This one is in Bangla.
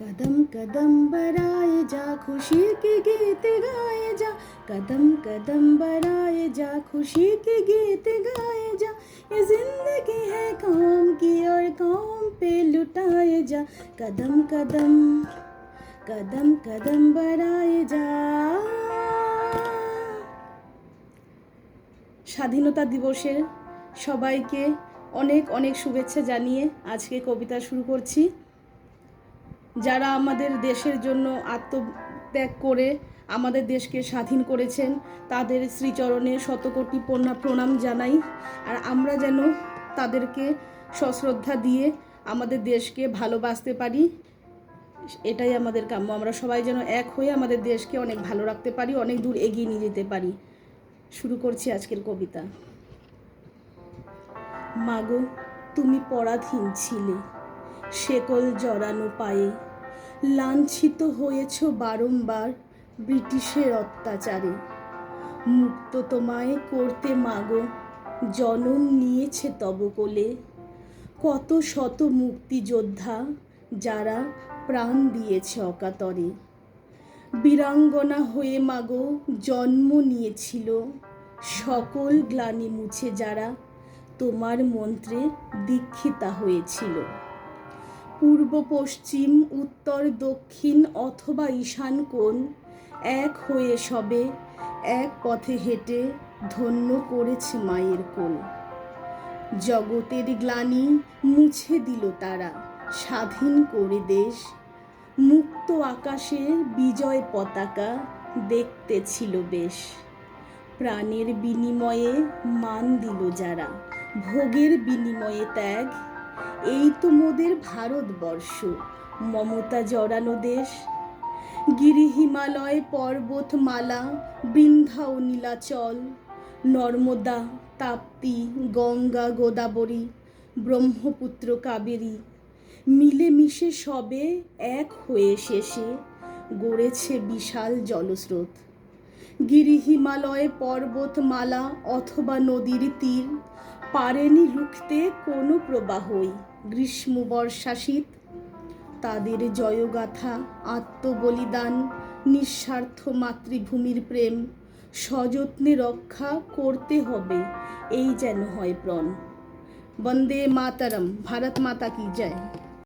कदम कदम बढ़ाए जा खुशी के गीत गाए जा कदम कदम बढ़ाए जा खुशी के गीत गाए जा ये जिंदगी है काम की और काम पे लुटाए जा कदम कदम कदम कदम बढ़ाए जा স্বাধীনতা দিবসের সবাইকে অনেক অনেক শুভেচ্ছা জানিয়ে আজকে কবিতা শুরু করছি যারা আমাদের দেশের জন্য আত্মত্যাগ করে আমাদের দেশকে স্বাধীন করেছেন, তাদের শ্রীচরণে শতকোটি প্রণা- প্রণাম জানাই। আর আমরা যেন তাদেরকে সশ্রদ্ধা দিয়ে আমাদের দেশকে ভালোবাসতে পারি, এটাই আমাদের কাম্য। আমরা সবাই যেন এক হয়ে আমাদের দেশকে অনেক ভালো রাখতে পারি, অনেক দূর এগিয়ে নিয়ে যেতে পারি। শুরু করছি আজকের কবিতা। মাগো, তুমি পরাধীন ছিলে, শেকল জড়ানো পায়ে লাঞ্ছিত হয়েছ বারংবার ব্রিটিশের অত্যাচারে। মুক্ত তোমায় করতে মাগো জনম নিয়েছে তব কোলে। কত শত মুক্তিযোদ্ধা যারা প্রাণ দিয়েছে অকাতরে। বীরাঙ্গনা হয়ে মাগো, জন্ম নিয়েছিল সকল গ্লানি মুছে যারা তোমার মন্ত্রে দীক্ষিতা হয়েছিল। পূর্ব পশ্চিম, উত্তর দক্ষিণ অথবা ঈশান কোণ। এক হয়ে সবে, এক পথে হেঁটে ধন্য করেছে মায়ের কোল। জগতের গ্লানি মুছে দিল তারা, স্বাধীন করে দেশ। মুক্ত আকাশে বিজয় পতাকা দেখতে ছিল বেশ। প্রাণের বিনিময়ে মান দিল যারা, ভোগের বিনিময়ে ত্যাগ এই তো মোদের ভারতবর্ষ। মমতা জড়ানো দেশ। গিরি হিমালয় পর্বতমালা বৃন্ধা ও নীলাচল, নর্মদা, তাপ্তি, গঙ্গা, গোদাবরী, ব্রহ্মপুত্র, কাবেরী। মিলেমিশে সবে এক হয়ে শেষে গড়েছে বিশাল জলস্রোত। গিরি হিমালয় পর্বতমালা অথবা নদীর তীর পারেনি রুখতে কোনো প্রবাহই। গ্রীষ্ম বর্ষা শীত তাদের জয়গাথা, আত্মবলিদান, নিঃস্বার্থ মাতৃভূমির প্রেম, সযত্নে রক্ষা করতে হবে, এই যেন হয় প্রণ। বন্দে মাতারম, ভারত মাতা কি জয়।